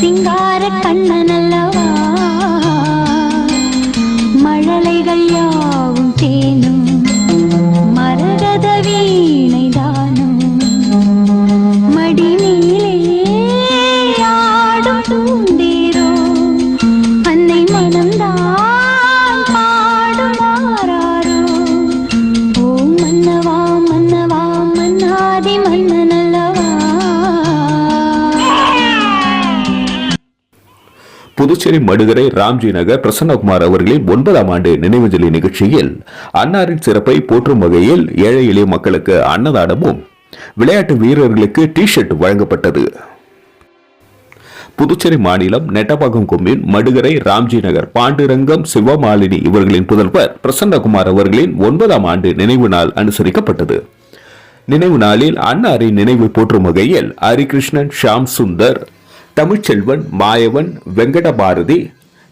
சிங்கார கண்ணன் புதுச்சேரி மடுகரை ராம்ஜி நகர் பிரசன்னகுமார் அவர்களின் ஒன்பதாம் ஆண்டு நினைவஞ்சலி நிகழ்ச்சியில் அன்னாரின் சிறப்பை போற்றும் வகையில் ஏழை எளிய மக்களுக்கு அன்னதானமும் விளையாட்டு வீரர்களுக்கு டி ஷர்ட் வழங்கப்பட்டது. புதுச்சேரி மாநிலம் நெட்டபாக்கம் கொம்பின் மடுகரை ராம்ஜி நகர் பாண்டுரங்கம் சிவமாலினி இவர்களின் புதல்வர் பிரசன்னகுமார் அவர்களின் ஒன்பதாம் ஆண்டு நினைவு நாள் அனுசரிக்கப்பட்டது. நினைவு நாளில் அன்னாரின் நினைவு போற்றும் வகையில் ஹரிகிருஷ்ணன் ஷாம் சுந்தர் தமிழ்ச்செல்வன் மாயவன் வெங்கட பாரதி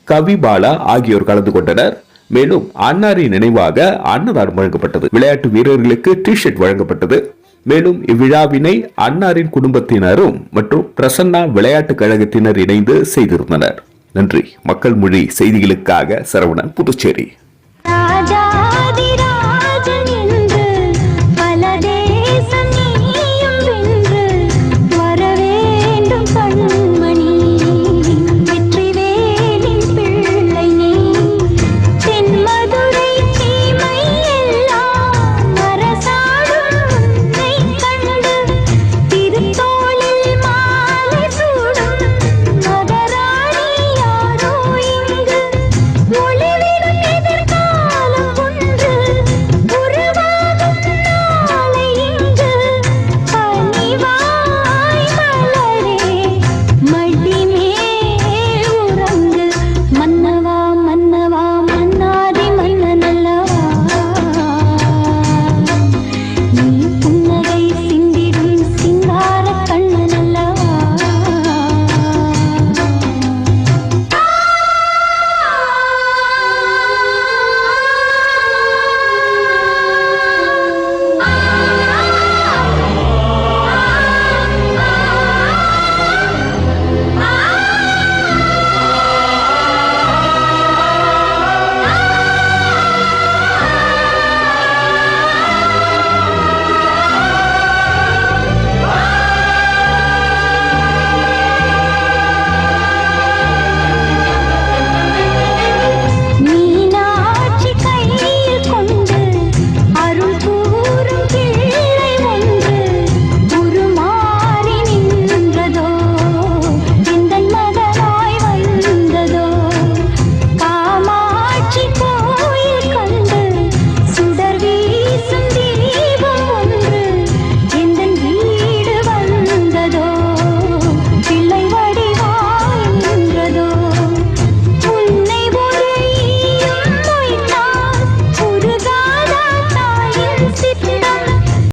கவிபாலா ஆகியோர் கலந்து கொண்டனர். மேலும் அன்னாரின் நினைவாக அன்னதானம் வழங்கப்பட்டது. விளையாட்டு வீரர்களுக்கு டி ஷர்ட் வழங்கப்பட்டது. மேலும் இவ்விழாவினை அன்னாரின் குடும்பத்தினரும் மற்றும் பிரசன்னா விளையாட்டுக் கழகத்தினர் இணைந்து செய்திருந்தனர். நன்றி. மக்கள் மொழி செய்திகளுக்காக சரவணன் புதுச்சேரி. ராஜா